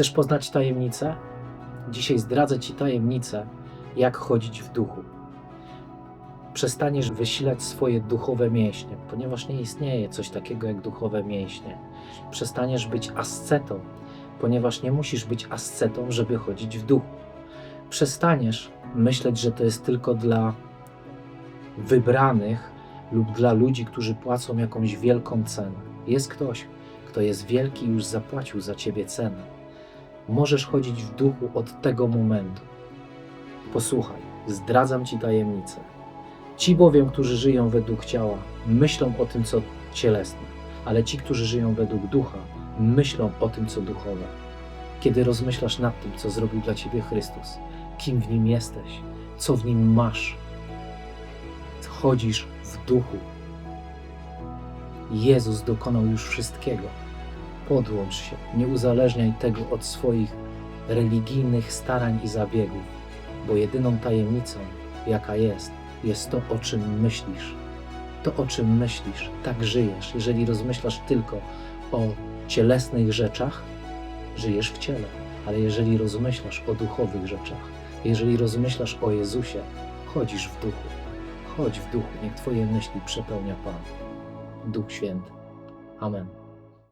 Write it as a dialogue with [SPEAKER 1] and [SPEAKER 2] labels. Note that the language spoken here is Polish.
[SPEAKER 1] Chcesz poznać tajemnicę? Dzisiaj zdradzę Ci tajemnicę, jak chodzić w duchu. Przestaniesz wysilać swoje duchowe mięśnie, ponieważ nie istnieje coś takiego jak duchowe mięśnie. Przestaniesz być ascetą, ponieważ nie musisz być ascetą, żeby chodzić w duchu. Przestaniesz myśleć, że to jest tylko dla wybranych lub dla ludzi, którzy płacą jakąś wielką cenę. Jest ktoś, kto jest wielki i już zapłacił za ciebie cenę. Możesz chodzić w duchu od tego momentu. Posłuchaj, zdradzam ci tajemnicę. Ci bowiem, którzy żyją według ciała, myślą o tym, co cielesne, ale ci, którzy żyją według ducha, myślą o tym, co duchowe. Kiedy rozmyślasz nad tym, co zrobił dla ciebie Chrystus, kim w nim jesteś, co w nim masz, chodzisz w duchu. Jezus dokonał już wszystkiego. Podłącz się, nie uzależniaj tego od swoich religijnych starań i zabiegów, bo jedyną tajemnicą, jaka jest, jest to, o czym myślisz. To, o czym myślisz, tak żyjesz. Jeżeli rozmyślasz tylko o cielesnych rzeczach, żyjesz w ciele, ale jeżeli rozmyślasz o duchowych rzeczach, jeżeli rozmyślasz o Jezusie, chodzisz w duchu. Chodź w duchu, niech Twoje myśli przepełnia Pan. Duch Święty. Amen.